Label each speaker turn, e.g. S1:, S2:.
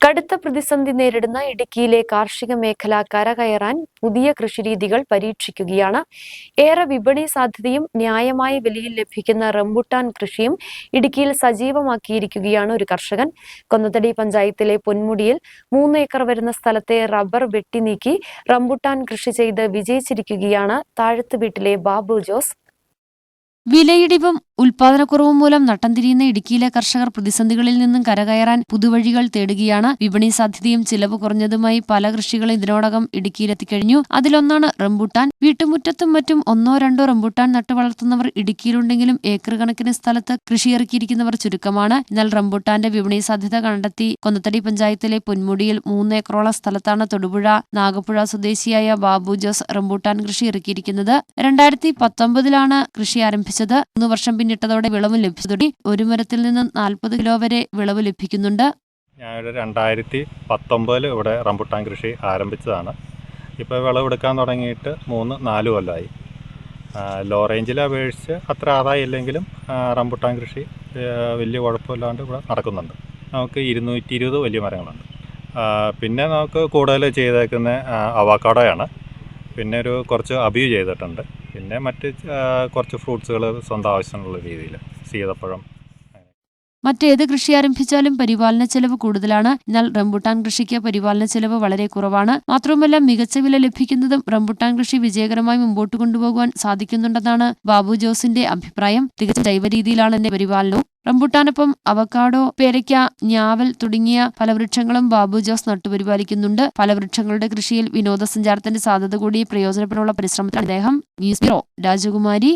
S1: കടുത്ത പ്രതിസന്ധി നേരിടുന്ന ഇടുക്കിയിലെ കാർഷിക മേഖല കരകയറാൻ പുതിയ കൃഷിരീതികൾ പരീക്ഷിക്കുകയാണ്. ഏറെ വിപണി സാധ്യതയും ന്യായമായ വിലയിൽ ലഭിക്കുന്ന റംബുട്ടാൻ കൃഷിയും ഇടുക്കിയിൽ സജീവമാക്കിയിരിക്കുകയാണ് ഒരു കർഷകൻ. കൊന്നത്തടി പഞ്ചായത്തിലെ പൊന്മുടിയിൽ മൂന്ന് ഏക്കർ വരുന്ന സ്ഥലത്തെ റബ്ബർ വെട്ടി നീക്കി റംബുട്ടാൻ കൃഷി ചെയ്ത് വിജയിച്ചിരിക്കുകയാണ് താഴത്ത് വീട്ടിലെ ബാബു ജോസ്.
S2: വിലയിടിവും ഉൽപാദനക്കുറവും മൂലം നട്ടം തിരിയുന്ന ഇടുക്കിയിലെ കർഷകർ പ്രതിസന്ധികളിൽ നിന്നും കരകയറാൻ പുതുവഴികൾ തേടുകയാണ്. വിപണി സാധ്യതയും ചിലവ് കുറഞ്ഞതുമായി പല കൃഷികളും ഇതിനോടകം ഇടുക്കിയിലെത്തിക്കഴിഞ്ഞു. അതിലൊന്നാണ് റംബൂട്ടാൻ. വീട്ടുമുറ്റത്തും മറ്റും ഒന്നോ രണ്ടോ റംബൂട്ടാൻ നട്ടു വളർത്തുന്നവർ ഇടുക്കിയിലുണ്ടെങ്കിലും ഏക്കർ കണക്കിന് സ്ഥലത്ത് കൃഷിയിറക്കിയിരിക്കുന്നവർ ചുരുക്കമാണ്. എന്നാൽ റംബൂട്ടാന്റെ വിപണി സാധ്യത കണ്ടെത്തി കൊന്നത്തടി പഞ്ചായത്തിലെ പൊന്മുടിയിൽ മൂന്ന് ഏക്കറോളം സ്ഥലത്താണ് തൊടുപുഴ നാഗപ്പുഴ സ്വദേശിയായ ബാബു ജോസ് റംബൂട്ടാൻ കൃഷി ഇറക്കിയിരിക്കുന്നത്. രണ്ടായിരത്തി പത്തൊമ്പതിലാണ് കൃഷി ആരംഭിച്ചത്. മൂന്ന് വർഷം പിന്നിട്ടതോടെ വിളവ് ലഭിച്ചതോടെ ഒരു മരത്തിൽ നിന്ന് നാൽപ്പത് കിലോ വരെ വിളവ് ലഭിക്കുന്നുണ്ട്.
S3: ഞാനൊരു രണ്ടായിരത്തി പത്തൊമ്പതിൽ ഇവിടെ റംബുട്ടാൻ കൃഷി ആരംഭിച്ചതാണ്. ഇപ്പോൾ വിളവെടുക്കാൻ തുടങ്ങിയിട്ട് മൂന്ന് നാല് കൊല്ലമായി ലോ റേഞ്ചിൽ അപേക്ഷിച്ച് അത്ര ആദായം ഇല്ലെങ്കിലും റംബുട്ടാൻ കൃഷി വലിയ കുഴപ്പമില്ലാണ്ട് ഇവിടെ നടക്കുന്നുണ്ട്. നമുക്ക് ഇരുന്നൂറ്റി ഇരുപത് വലിയ മരങ്ങളുണ്ട്. പിന്നെ നമുക്ക് കൂടുതൽ ചെയ്തേക്കുന്ന അവാക്കാടോയാണ്. പിന്നെ ഒരു കുറച്ച് അബിയു ചെയ്തിട്ടുണ്ട്. പിന്നെ മറ്റ് കുറച്ച് ഫ്രൂട്ട്സുകൾ സ്വന്തം ആവശ്യമുള്ള രീതിയിൽ സീതപ്പഴം.
S2: മറ്റേത് കൃഷി ആരംഭിച്ചാലും പരിപാലന ചെലവ് കൂടുതലാണ്. എന്നാൽ റംബുട്ടാൻ കൃഷിക്ക് പരിപാലന ചെലവ് വളരെ കുറവാണ്. മാത്രവുമല്ല മികച്ച വില ലഭിക്കുന്നതും റംബുട്ടാൻ കൃഷി വിജയകരമായി മുമ്പോട്ട് കൊണ്ടുപോകുവാൻ സാധിക്കുന്നുണ്ടെന്നാണ് ബാബു ജോസിന്റെ അഭിപ്രായം. തികച്ച ജൈവ രീതിയിലാണ് എന്റെ പരിപാലനവും. റംബുട്ടാനൊപ്പം അവക്കാഡോ പേരയ്ക്ക ഞാവൽ തുടങ്ങിയ ഫലവൃക്ഷങ്ങളും ബാബു ജോസ് നട്ടുപരിപാലിക്കുന്നുണ്ട്. ഫലവൃക്ഷങ്ങളുടെ കൃഷിയിൽ വിനോദസഞ്ചാരത്തിന്റെ സാധ്യത കൂടി പ്രയോജനപ്പെടാനുള്ള പരിശ്രമത്തിൽ അദ്ദേഹം ന്യൂസ് ബ്യൂറോ രാജകുമാരി.